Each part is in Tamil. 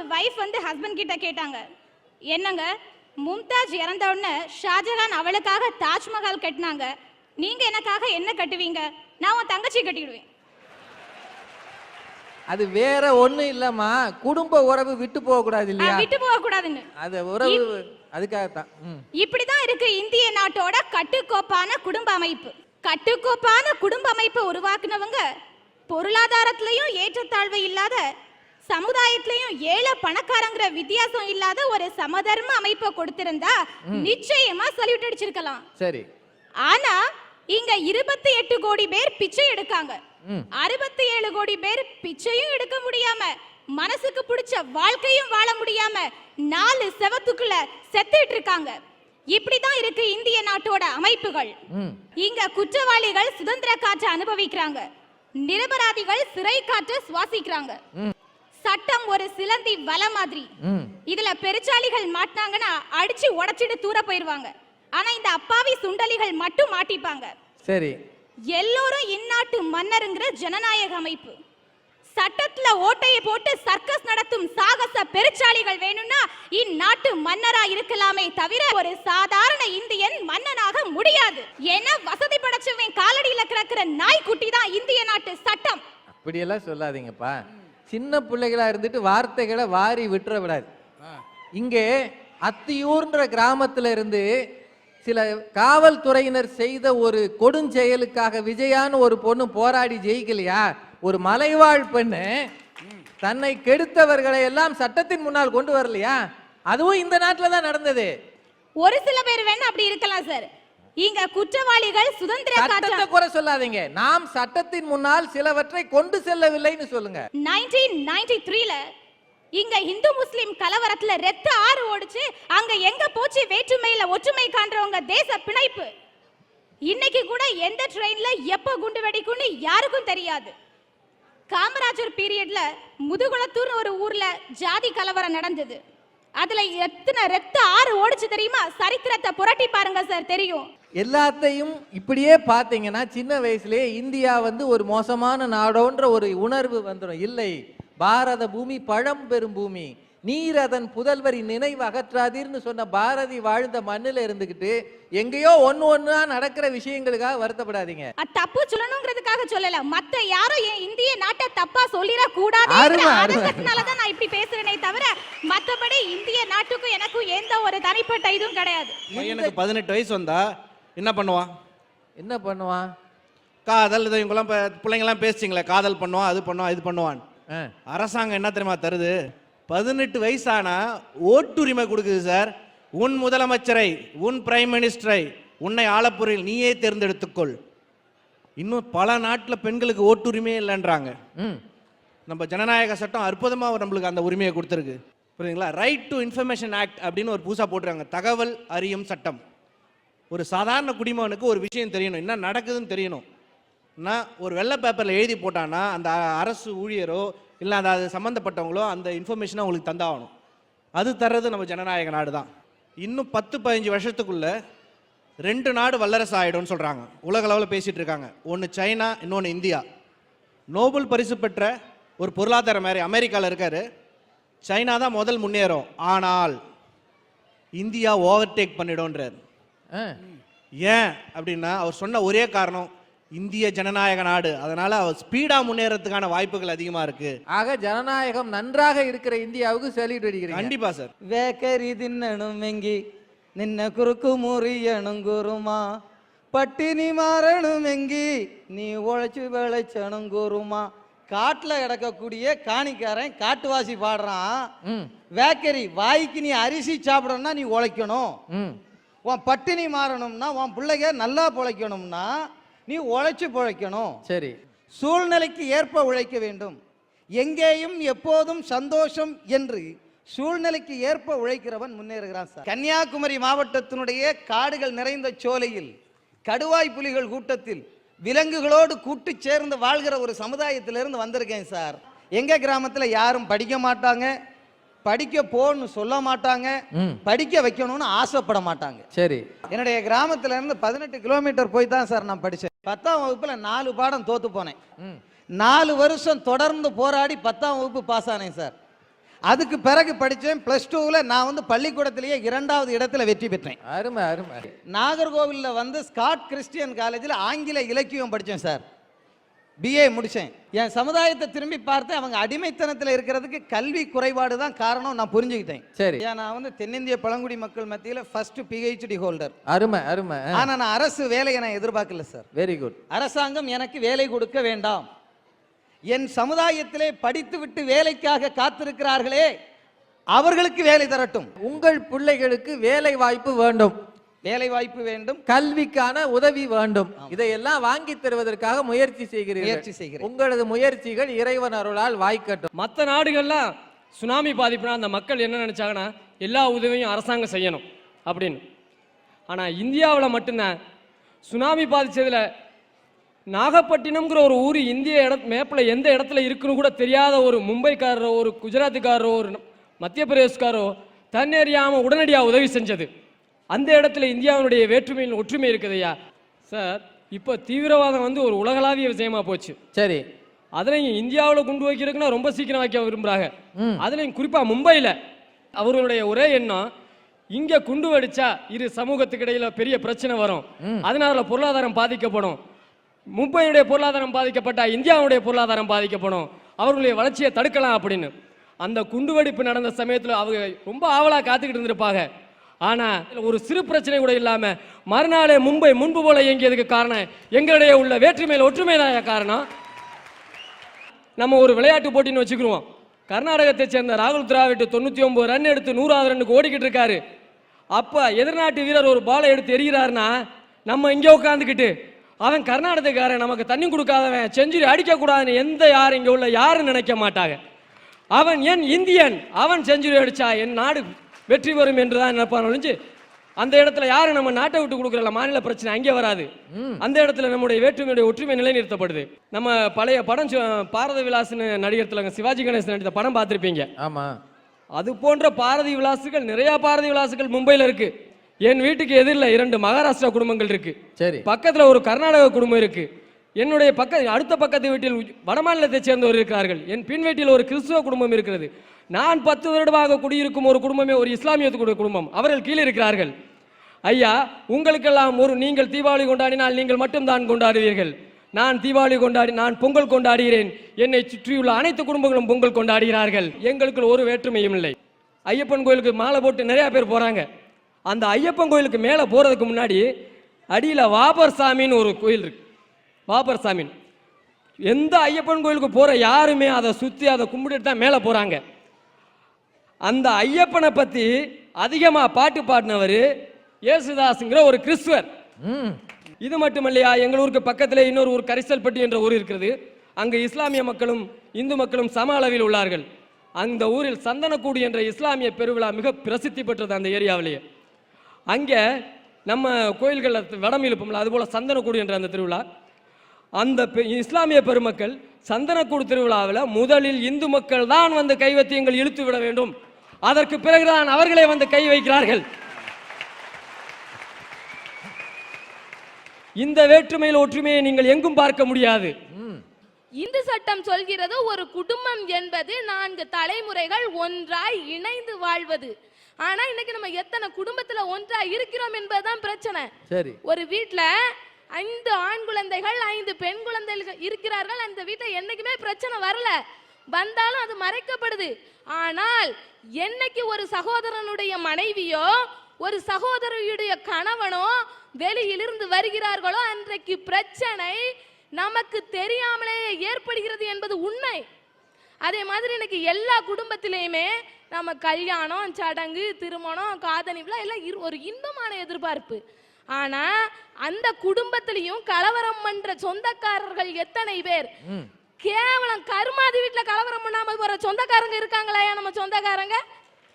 ஒரு வைஃப் வந்து ஹஸ்பண்ட் கிட்ட கேட்டாங்க. என்னங்க? மும்தாஜ் இறந்த உடனே ஷாஜகான் அவளுக்காக தாஜ்மஹால் கட்டினாங்க. நீங்க எனக்காக என்ன கட்டுவீங்க? நான் உன் தங்கச்சி கட்டிடுவேன். அது வேற ஒண்ணும் இல்லம்மா. குடும்ப உறவு விட்டு போக கூடாது இல்லையா? விட்டு போக கூடாதுன்னு. அது உறவு அதுக்காகத்தான். ம். இப்படிதான் இருக்கு இந்திய நாட்டோட கட்டுக்கோப்பான குடும்ப அமைப்பு. கட்டுக்கோப்பான குடும்ப அமைப்பை உருவாக்குனவங்க பொருளாதாரத்திலையும் ஏற்றத்தாழ்வு இல்லாத சமுதாயத்திலையும் ஏழை பணக்காரங்கிற வித்தியாசம் இல்லாத ஒரு சமதர்ம அமைப்பை கொடுத்திருந்தா நிச்சயமா சல்யூட் அடிச்சிருக்கலாம். சரி. ஆனா இங்க இருபத்தி எட்டு கோடி பேர் பிச்சை எடுக்காங்க. அறுபத்தி ஏழு கோடி பேர் பிச்சையும் எடுக்க முடியாம மனசுக்கு பிடிச்ச வாழ்க்கையும் வாழ முடியாம நாலு செவத்துக்குள்ள செத்துட்டு இருக்காங்க. இப்படிதான் இருக்கு இந்திய நாட்டோட அமைப்புகள். இங்க குற்றவாளிகள் சுதந்திர காற்றை அனுபவிக்கிறாங்க. நிரபராதிகள் சிறை காற்றை சுவாசிக்கிறாங்க. சட்டம் ஒரு சிலந்தி வலை மாதிரி. இதுல பெருச்சாளிகள் மாட்டினாங்கன்னா அடிச்சு உடைச்சிட்டு தூர போயிருவாங்க. ஆனா இந்த அப்பாவி சுண்டலிகள் மட்டும் மாட்டிப்பாங்க. சரி. எல்லோரும் இந்நாட்டு மன்னருங்கிற ஜனநாயக அமைப்பு. சட்டத்துல ஓட்டையை போட்டு சர்க்கஸ் நடத்தும் சாகச பெருச்சாளிகள் வேணும்னா இந்நாட்டு மன்னரா இருக்கலாமே தவிர ஒரு சாதாரண இந்தியன் மன்னனாக முடியாது. ஏன்னா வசதி படைச்சவன் காலடியில கிடக்கிற நாய்க்குட்டி தான் இந்திய நாட்டு சட்டம். அப்படியெல்லாம் சொல்லாதீங்கப்பா. சின்ன பிள்ளைகளா இருந்துட்டு வார்த்தைகளை வாரி விட்டுற விடாது இங்கே அத்தியூர்ன்ற கிராமத்துல இருந்து சில காவல்துறையினர் செய்த ஒரு கொடுஞ்செயலுக்காக விஜயான்னு ஒரு பொண்ணு போராடி ஜெயிக்கலையா? ஒரு மலைவாழ் பெண்ணு தன்னை கெடுத்தவர்களை எல்லாம் சட்டத்தின் முன்னால் கொண்டு வரலையா? அதுவும் இந்த நாட்டில் தான் நடந்தது. ஒரு சில பேர் வேணா அப்படி இருக்கலாம் சார். இங்க குற்றவாளிகள் சுதந்திர சட்டத்தை குறை சொல்லாதீங்க. நாம் சட்டத்தின் முன்னால் சிலவற்றை கொண்டு செல்லவில்லைன்னு சொல்லுங்க. 1993ல இங்க இந்து முஸ்லிம் கலவரத்துல ரெத்த ஆறு ஓடுச்சு. அங்க எங்க போச்சு? வேற்றுமையில ஒற்றுமை காண்றவங்க தேச பிணைப்பு. இன்னைக்கு கூட எந்த ட்ரெயின்ல எப்ப குண்டு வெடிக்கும்னு யாருக்கும் தெரியாது. காமராஜர் பீரியட்ல முதுகுளத்தூர்னு ஒரு ஊர்ல ஜாதி கலவரம் நடந்தது. அதுல எத்தனை ரெத்த ஆறு ஓடுச்சு தெரியுமா? சரித்திரத்தை புரட்டி பாருங்க சார் தெரியும். எல்லாத்தையும் இப்படியே பார்த்தீங்கன்னா சின்ன வயசுலயே இந்தியா வந்து ஒரு மோசமான நாடோன்ற ஒரு உணர்வு வந்துடும் இல்லை பாரத பூமி பழம்பெரும் பூமி. நீர் அதன் புதல்வரின் நினைவு அகற்றாதீர்னு சொன்ன பாரதி வாழ்ந்த மண்ணுல இருந்துகிட்டு எங்கேயோ ஒண்ணு ஒண்ணா நடக்கிற விஷயங்களுக்காக வருத்தப்படாதீங்க. தப்பு சொல்லணுங்கிறதுக்காக சொல்லல. மத்த யாரும் என் இந்திய நாட்டை தப்பா சொல்லிட கூடாது. தான் நான் இப்படி பேசுறேனே தவிர மத்தபடி இந்திய நாட்டுக்கும் எனக்கும் எந்த ஒரு தனிப்பட்ட இதுவும் கிடையாது. பையனுக்கு பதினெட்டு வயசு வந்தா என்ன பண்ணுவான்? என்ன பண்ணுவான்? காதல் இதை இவங்கெல்லாம் பிள்ளைங்களாம் பேசிச்சிங்களே காதல் பண்ணுவான் அது பண்ணுவான் இது பண்ணுவான். அரசாங்கம் என்ன தெரியுமா தருது? பதினெட்டு வயசானா ஓட்டுரிமை கொடுக்குது சார். உன் முதலமைச்சரை உன் பிரைம் மினிஸ்டரை உன்னை ஆளப்பொறியில் நீயே தேர்ந்தெடுத்துக்கொள். இன்னும் பல நாட்டில் பெண்களுக்கு ஓட்டுரிமையே இல்லைன்றாங்க. நம்ம ஜனநாயக சட்டம் அற்புதமாக நம்மளுக்கு அந்த உரிமையை கொடுத்துருக்கு. புரியுதுங்களா? ரைட் டு இன்ஃபர்மேஷன் ஆக்ட் அப்படின்னு ஒரு புதுசாக போட்டுருக்காங்க. தகவல் அறியும் சட்டம். ஒரு சாதாரண குடிமகனுக்கு ஒரு விஷயம் தெரியணும். என்ன நடக்குதுன்னு தெரியணும். நான் ஒரு வெள்ளை பேப்பரில் எழுதி போட்டான்னா அந்த அரசு ஊழியரோ இல்லை அந்த அது சம்மந்தப்பட்டவங்களோ அந்த இன்ஃபர்மேஷனை உங்களுக்கு தந்தாகணும். அது தர்றது நம்ம ஜனநாயக நாடு தான் இன்னும் பத்து பதினஞ்சு வருஷத்துக்குள்ளே ரெண்டு நாடு வல்லரசு ஆகிடும்னு சொல்கிறாங்க உலக அளவில் பேசிகிட்டு இருக்காங்க. ஒன்று சைனா இன்னொன்று இந்தியா. நோபல் பரிசு பெற்ற ஒரு பொருளாதார மாதிரி அமெரிக்காவில் இருக்கார். சைனா தான் முதல் முன்னேறும். ஆனால் இந்தியா ஓவர்டேக் பண்ணிடும்ன்றார். ஏன் அப்படின்னா அவர் சொன்ன ஒரே காரணம் இந்திய ஜனநாயக நாடு. அதனால அவர் ஸ்பீடா முன்னேறதுக்கான வாய்ப்புகள் அதிகமா இருக்கு. ஆக ஜனநாயகம் நன்றாக இருக்கிற இந்தியாவுக்கு சொல்லிட்டு இருக்கிறீங்க கண்டிப்பா சார். வேக்கரி தின்னனும் எங்கி நின்ன குறுக்கு முறியனும் குருமா பட்டினி மாறணும் எங்கி நீ உழைச்சு விளைச்சனும் குருமா காட்டில் கிடக்கக்கூடிய காணிக்காரன் காட்டுவாசி பாடுறான். வேக்கரி வாய்க்கு நீ அரிசி சாப்பிடணும்னா நீ உழைக்கணும். உன் பட்டினி மாறணும்னா உன் பிள்ளைங்க நல்லா பிழைக்கணும்னா நீ உழைச்சு பிழைக்கணும். சரி. சூழ்நிலைக்கு ஏற்ப உழைக்க வேண்டும். எங்கேயும் எப்போதும் சந்தோஷம் என்று சூழ்நிலைக்கு ஏற்ப உழைக்கிறவன் முன்னேறுகிறான் சார். கன்னியாகுமரி மாவட்டத்தினுடைய காடுகள் நிறைந்த சோலையில் கடுவாய் புலிகள் கூட்டத்தில் விலங்குகளோடு கூட்டு சேர்ந்து வாழ்கிற ஒரு சமுதாயத்திலிருந்து வந்திருக்கேன் சார். எங்க கிராமத்துல யாரும் படிக்க மாட்டாங்க படிக்க போன்னு சொல்ல மாட்டாங்க படிக்க வைக்கணும்னு ஆசைப்பட மாட்டாங்க. சரி. என்னுடைய கிராமத்துல இருந்து பதினெட்டு கிலோமீட்டர் போய் தான் சார் நான் படித்தேன் பத்தாம் வகுப்புல நாலு பாடம் தோத்து போனேன். நாலு வருஷம் தொடர்ந்து போராடி பத்தாம் வகுப்பு பாஸ் ஆனேன் சார். அதுக்கு பிறகு படித்தேன் ப்ளஸ் டூவில் நான் வந்து பள்ளிக்கூடத்திலேயே இரண்டாவது இடத்துல வெற்றி பெற்றேன். அருமை அருமை. நாகர்கோவிலில் வந்து ஸ்காட் கிறிஸ்டியன் காலேஜில் ஆங்கில இலக்கியம் படித்தேன் சார். பிஏ முடித்தேன் என் சமுதாயத்தை திரும்பி பார்த்து அவங்க அடிமைத்தனத்தில் இருக்கிறதுக்கு கல்வி குறைபாடு தான் காரணம் நான் புரிஞ்சுக்கிட்டேன். சரி. ஏன் நான் வந்து தென்னிந்திய பழங்குடி மக்கள் மத்தியில் ஃபர்ஸ்ட் பிஹெச்டி ஹோல்டர் அருமை அருமை. ஆனால் நான் அரசு வேலையை நான் எதிர்பார்க்கல சார் வெரி குட் அரசாங்கம் எனக்கு வேலை கொடுக்க வேண்டாம். என் சமுதாயத்திலே படித்துவிட்டு வேலைக்காக காத்திருக்கிறார்களே அவர்களுக்கு வேலை தரட்டும். உங்கள் பிள்ளைகளுக்கு வேலை வாய்ப்பு வேண்டும். வேலை வாய்ப்பு வேண்டும். கல்விக்கான உதவி வேண்டும். இதையெல்லாம் வாங்கி தருவதற்காக முயற்சி செய்கிறீர்கள். முயற்சி செய்கிறேன். உங்களது முயற்சிகள் இறைவன் அருளால் வாய்க்கட்டும். மற்ற நாடுகள்லாம் சுனாமி பாதிப்புனா அந்த மக்கள் என்ன நினச்சாங்கன்னா எல்லா உதவியும் அரசாங்கம் செய்யணும் அப்படின்னு. ஆனால் இந்தியாவில் மட்டும்தான். சுனாமி பாதிச்சதுல நாகப்பட்டினம்ங்கிற ஒரு ஊர் இந்திய இட மேப்பில் எந்த இடத்துல இருக்குன்னு கூட தெரியாத ஒரு மும்பைக்காரரோ ஒரு குஜராத்துக்காரரோ ஒரு மத்திய பிரதேஷ்காரோ தன்னறியாமல் உடனடியாக உதவி செஞ்சது. அந்த இடத்துல இந்தியாவினுடைய வேற்றுமையின் ஒற்றுமை இருக்குதையா சார் இப்போ தீவிரவாதம் வந்து ஒரு உலகளாவிய விஷயமா போச்சு. சரி. அதுலயும் இந்தியாவில் குண்டு வைக்கிறதுக்குன்னா ரொம்ப சீக்கிரம் வைக்க விரும்புறாங்க. அதுலயும் குறிப்பா மும்பையில அவர்களுடைய ஒரே எண்ணம் இங்க குண்டு வெடிச்சா இரு சமூகத்துக்கு இடையில பெரிய பிரச்சனை வரும். அதனால பொருளாதாரம் பாதிக்கப்படும். மும்பையுடைய பொருளாதாரம் பாதிக்கப்பட்டா இந்தியாவுடைய பொருளாதாரம் பாதிக்கப்படும். அவர்களுடைய வளர்ச்சியை தடுக்கலாம் அப்படின்னு. அந்த குண்டுவெடிப்பு நடந்த சமயத்துல அவங்க ரொம்ப ஆவலா காத்துக்கிட்டு இருந்திருப்பாங்க. ஆனால் ஒரு சிறு பிரச்சனை கூட இல்லாமல் மறுநாளே மும்பை முன்பு போல இயங்கியதுக்கு காரணம் எங்களிடையே உள்ள வேற்றுமையில் ஒற்றுமை தான் காரணம். நம்ம ஒரு விளையாட்டு போட்டின்னு வச்சுக்கிடுவோம் கர்நாடகத்தை சேர்ந்த ராகுல் திராவிட் தொண்ணூற்றி ஒம்பது ரன் எடுத்து நூறாவது ரன்னுக்கு ஓடிக்கிட்டு இருக்காரு. அப்போ எதிர்நாட்டு வீரர் ஒரு பாலை எடுத்து எறிகிறாருன்னா நம்ம இங்கே உட்காந்துக்கிட்டு அவன் கர்நாடகக்காரன் நமக்கு தண்ணி கொடுக்காதவன் செஞ்சுரி அடிக்கக்கூடாதுன்னு எந்த யார் இங்கே உள்ள யாரும் நினைக்க மாட்டாங்க. அவன் என் இந்தியன் அவன் செஞ்சுரி அடிச்சா என் நாடு வெற்றி பெறும் என்று தான் நினைப்பான் ஒழிஞ்சு அந்த இடத்துல யாரும் நம்ம நாட்டை விட்டு கொடுக்குறல மாநில பிரச்சனை அங்கே வராது. அந்த இடத்துல நம்முடைய வேற்றுமையுடைய ஒற்றுமை நிலைநிறுத்தப்படுது. நம்ம பழைய படம் பாரத விலாஸ்னு நடிகர் திலகம் சிவாஜி கணேசன் நடித்த படம் பார்த்திருப்பீங்க. ஆமா. அது போன்ற பாரதி விலாசுகள் நிறைய பாரதி விலாசுகள் மும்பையில் இருக்கு. என் வீட்டுக்கு எதிரில் இரண்டு மகாராஷ்டிரா குடும்பங்கள் இருக்கு. சரி. பக்கத்துல ஒரு கர்நாடக குடும்பம் இருக்கு. என்னுடைய பக்க அடுத்த பக்கத்து வீட்டில் வடமாநிலத்தைச் சேர்ந்தவர் இருக்கிறார்கள். என் பின் வீட்டில் ஒரு கிறிஸ்துவ குடும்பம் இருக்கிறது. நான் பத்து வருடமாக குடியிருக்கும் ஒரு குடும்பமே ஒரு இஸ்லாமிய குடும்பம். அவர்கள் கீழே இருக்கிறார்கள். ஐயா உங்களுக்கெல்லாம் ஒரு நீங்கள் தீபாவளி கொண்டாடினால் நீங்கள் மட்டும்தான் கொண்டாடுவீர்கள். நான் தீபாவளி கொண்டாடி நான் பொங்கல் கொண்டாடுகிறேன். என்னை சுற்றியுள்ள அனைத்து குடும்பங்களும் பொங்கல் கொண்டாடுகிறார்கள். எங்களுக்குள் ஒரு வேற்றுமையும் இல்லை. ஐயப்பன் கோயிலுக்கு மாலை போட்டு நிறையா பேர் போகிறாங்க அந்த ஐயப்பன் கோயிலுக்கு மேலே போகிறதுக்கு முன்னாடி அடியில் வாபர் சாமின்னு ஒரு கோயில் இருக்குது வாபர் சாமின்னு எந்த ஐயப்பன் கோயிலுக்கு போற யாருமே அதை சுத்தி அதை கும்பிட்டுட்டு தான் மேலே போறாங்க. அந்த ஐயப்பனை பத்தி அதிகமா பாட்டு பாடினவர் இயேசுதாஸுங்கிற ஒரு கிறிஸ்துவர். இது மட்டுமல்லையா எங்கள் ஊருக்கு பக்கத்திலே இன்னொரு ஊர் கரிசல்பட்டி என்ற ஊர் இருக்கிறது. அங்கு இஸ்லாமிய மக்களும் இந்து மக்களும் சம அளவில் உள்ளார்கள். அந்த ஊரில் சந்தனக்கூடு என்ற இஸ்லாமிய பெருவிழா மிக பிரசித்தி பெற்றது அந்த ஏரியாவிலேயே. அங்கே நம்ம கோயில்களில் வடம் இழுப்போம்ல அதுபோல் சந்தனக்கூடு என்ற அந்த திருவிழா. அந்த பெ- இஸ்லாமிய பெருமக்கள் சந்தனக்கூடு திருவிழாவில் முதலில் இந்து மக்கள் தான் வந்து கைவத்தியங்கள் இழுத்து விட வேண்டும். அதற்கு பிறகுதான் அவர்களே வந்து கை வைக்கிறார்கள். இந்த வேற்றுமையில் ஒற்றுமையை நீங்கள் எங்கும் பார்க்க முடியாது. இந்து சட்டம் சொல்கிறது ஒரு குடும்பம் என்பது நான்கு தலைமுறைகள் ஒன்றாய் இணைந்து வாழ்வது. ஆனா இன்னைக்கு நம்ம எத்தனை குடும்பத்துல ஒன்றாய் இருக்கிறோம் என்பதுதான் பிரச்சனை. சரி. ஒரு வீட்ல ஐந்து ஆண் குழந்தைகள் ஐந்து பெண் குழந்தைகள் இருக்கிறார்கள். அந்த வீட்டில் என்னைக்குமே பிரச்சனை வரல. வந்தாலும் அது மறைக்கப்படுது. ஆனால் என்னைக்கு ஒரு சகோதரனுடைய மனைவியோ ஒரு சகோதரியுடைய கணவனோ வெளியிலிருந்து வருகிறார்களோ அன்றைக்கு பிரச்சனை நமக்கு தெரியாமலேயே ஏற்படுகிறது என்பது உண்மை. அதே மாதிரி இன்னைக்கு எல்லா குடும்பத்திலையுமே நம்ம கல்யாணம் சடங்கு திருமணம் காதணி எல்லாம் இரு- ஒரு இன்பமான எதிர்பார்ப்பு. ஆனா அந்த குடும்பத்திலையும் கலவரம் பண்ற சொந்தக்காரர்கள் எத்தனை பேர்? கேவலம் கருமாதி வீட்டுல கலவரம் பண்ணாம போற சொந்தக்காரங்க இருக்காங்களா நம்ம சொந்தக்காரங்க?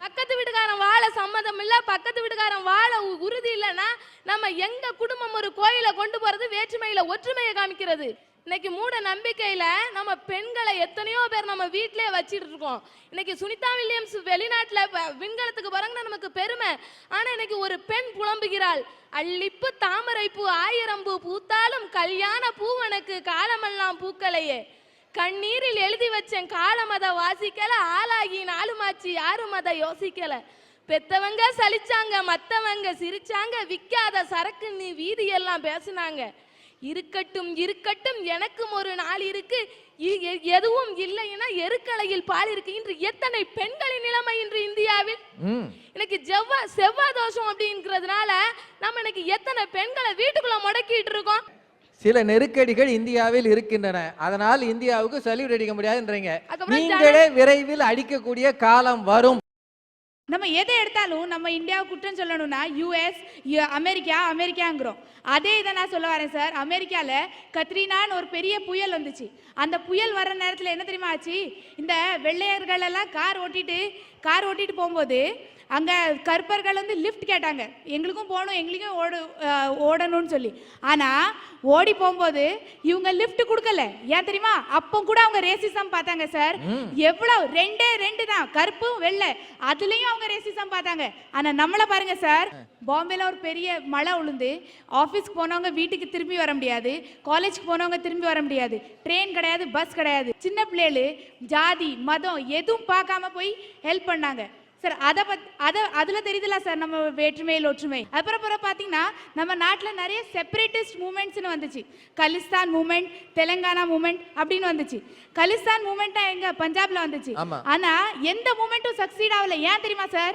பக்கத்து வீட்டுக்காரன் வாழ சம்மதம் இல்ல பக்கத்து வீட்டுக்காரன் வாழ உறுதி இல்லைன்னா நம்ம எங்க குடும்பம் ஒரு கோயிலை கொண்டு போறது வேற்றுமையில ஒற்றுமையை காமிக்கிறது? இன்னைக்கு மூட நம்பிக்கையில நம்ம பெண்களை எத்தனையோ பேர் நம்ம வீட்டிலே வச்சிட்டு இருக்கோம். இன்னைக்கு சுனிதா வில்லியம்ஸ் வெளிநாட்டுல விண்கலத்துக்கு போறாங்கன்னா நமக்கு பெருமை. ஆனா இன்னைக்கு ஒரு பெண் புலம்புகிறாள். அள்ளிப்பு தாமரை பூ ஆயிரம் பூ பூத்தாலும் கல்யாண பூவனுக்கு காலமெல்லாம் பூக்களையே கண்ணீரில் எழுதி வச்சேன் காலமத வாசிக்கல ஆளாகி நாளுமாச்சு யாரும் அதை யோசிக்கல. பெத்தவங்க சலிச்சாங்க மத்தவங்க சிரிச்சாங்க விக்காத சரக்கு நீ வீதியெல்லாம் எல்லாம் இருக்கட்டும் இருக்கட்டும் எனக்கும் ஒரு நாள் இருக்கு. எதுவும் இல்லைன்னா எருக்கலையில் பால் இருக்கு. இன்று எத்தனை பெண்களின் நிலைமை இன்று இந்தியாவில்? எனக்கு செவ்வா செவ்வாய் தோஷம் அப்படிங்கிறதுனால நம்ம இன்னைக்கு எத்தனை பெண்களை வீட்டுக்குள்ள முடக்கிட்டு இருக்கோம்? சில நெருக்கடிகள் இந்தியாவில் இருக்கின்றன. அதனால் இந்தியாவுக்கு சல்யூட் அடிக்க முடியாதுன்றீங்க. நீங்களே விரைவில் அடிக்கக்கூடிய காலம் வரும். நம்ம எதை எடுத்தாலும் நம்ம இந்தியாவை குற்றம் சொல்லணும்னா யூஎஸ் அமெரிக்கா அமெரிக்காங்கிறோம். அதே இதை நான் சொல்ல வரேன் சார். அமெரிக்காவில் கத்ரினான்னு ஒரு பெரிய புயல் வந்துச்சு. அந்த புயல் வர நேரத்தில் என்ன தெரியுமா ஆச்சு? இந்த வெள்ளையர்கள் எல்லாம் கார் ஓட்டிட்டு கார் ஓட்டிட்டு போகும்போது அங்கே கருப்பர்கள் வந்து லிஃப்ட் கேட்டாங்க. எங்களுக்கும் போகணும் எங்களுக்கும் ஓடு ஓடணும்னு சொல்லி. ஆனால் ஓடி போகும்போது இவங்க லிஃப்ட் கொடுக்கல. ஏன் தெரியுமா? அப்போ கூட அவங்க ரேசிசம் பார்த்தாங்க சார் எவ்வளவு? ரெண்டே ரெண்டு தான். கருப்பும் வெள்ளை. அதுலயும் அவங்க ரேசிசம் பார்த்தாங்க. ஆனா நம்மள பாருங்க சார் பாம்பேல ஒரு பெரிய மழை உளுந்து. ஆஃபீஸ்க்கு போனவங்க வீட்டுக்கு திரும்பி வர முடியாது. காலேஜ்க்கு போனவங்க திரும்பி வர முடியாது. ட்ரெயின் கிடையாது பஸ் கிடையாது. சின்ன பிள்ளைகளு ஜாதி மதம் எதுவும் பார்க்காம போய் ஹெல்ப் பண்ணாங்க. சார் அதை பத் அதை அதில் தெரியுதுல சார் நம்ம வேற்றுமையில் ஒற்றுமை அப்புறம் பார்த்தீங்கன்னா நம்ம நாட்டில் நிறைய செப்பரேட்டிஸ்ட் மூமெண்ட்ஸ்னு வந்துச்சு. கலிஸ்தான் மூமெண்ட் தெலுங்கானா மூமெண்ட் அப்படின்னு வந்துச்சு. கலிஸ்தான் மூமெண்ட்டா எங்க பஞ்சாப்ல வந்துச்சு. ஆமா. ஆனா எந்த மூமெண்ட்டும் சக்சீட் ஆகல. ஏன் தெரியுமா சார்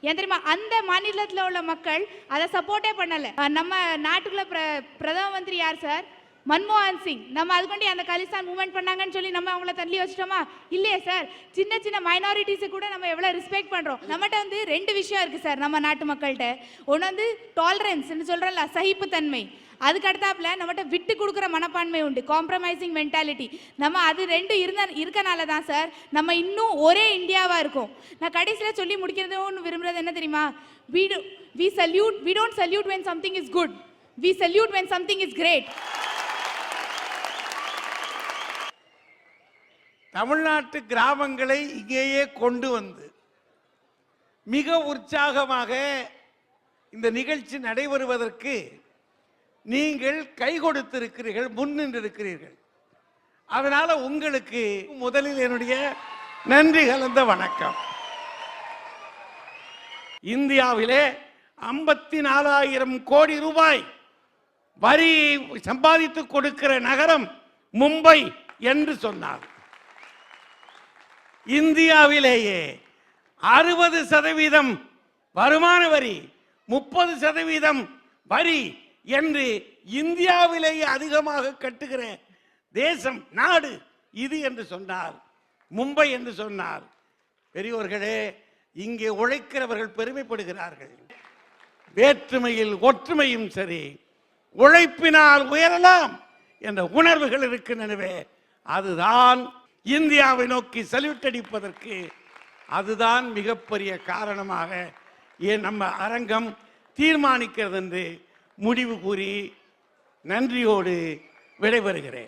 ஏன் தெரியுமா? அந்த மாநிலத்தில் உள்ள மக்கள் அதை சப்போர்ட்டே பண்ணல. நம்ம நாட்டுக்குள்ள பிர பிரதம மந்திரி யார் சார் மன்மோகன் சிங் நம்ம அதுக்கொண்டி அந்த காலிஸ்தான் மூவ்மெண்ட் பண்ணாங்கன்னு சொல்லி நம்ம அவங்கள தள்ளி வச்சிட்டோமா? இல்லையே சார் சின்ன சின்ன மைனாரிட்டிஸை கூட நம்ம எவ்வளோ ரெஸ்பெக்ட் பண்ணுறோம் நம்மகிட்ட வந்து ரெண்டு விஷயம் இருக்குது சார் நம்ம நாட்டு மக்கள்கிட்ட. ஒன்று வந்து டாலரன்ஸ்னு சொல்கிறோம்ல சகிப்புத்தன்மை அதுக்கு அடுத்தாப்புல நம்மகிட்ட விட்டு கொடுக்குற மனப்பான்மை உண்டு காம்ப்ரமைசிங் மென்டாலிட்டி நம்ம அது ரெண்டு இருந்த இருக்கனால தான் சார் நம்ம இன்னும் ஒரே இந்தியாவாக இருக்கும். நான் கடைசியில் சொல்லி முடிக்கிறதுன்னு விரும்புறது என்ன தெரியுமா? வீடு we salute we don't salute when something is good we salute when something is great தமிழ்நாட்டு கிராமங்களை இங்கேயே கொண்டு வந்து மிக உற்சாகமாக இந்த நிகழ்ச்சி நடைபெறுவதற்கு நீங்கள் கை கொடுத்திருக்கிறீர்கள் முன்னின்றிருக்கிறீர்கள் அதனால உங்களுக்கு முதலில் என்னுடைய நன்றி கலந்த வணக்கம். இந்தியாவிலே ஐம்பத்தி நாலாயிரம் கோடி ரூபாய் வரி சம்பாதித்து கொடுக்கிற நகரம் மும்பை என்று சொன்னார். இந்தியாவிலேயே அறுபது சதவீதம் வருமான வரி முப்பது சதவீதம் வரி என்று இந்தியாவிலேயே அதிகமாக கட்டுகிற தேசம் நாடு இது என்று சொன்னார். மும்பை என்று சொன்னார். பெரியோர்களே இங்கே உழைக்கிறவர்கள் பெருமைப்படுகிறார்கள். வேற்றுமையில் ஒற்றுமையும் சரி உழைப்பினால் உயரலாம் என்ற உணர்வுகள் இருக்கின்றனவே அதுதான் இந்தியாவை நோக்கி சல்யூட் அடிப்பதற்கு அதுதான் மிகப்பெரிய காரணமாக ஏன் நம்ம அரங்கம் தீர்மானிக்கிறது என்று முடிவு கூறி நன்றியோடு விடைபெறுகிறேன்.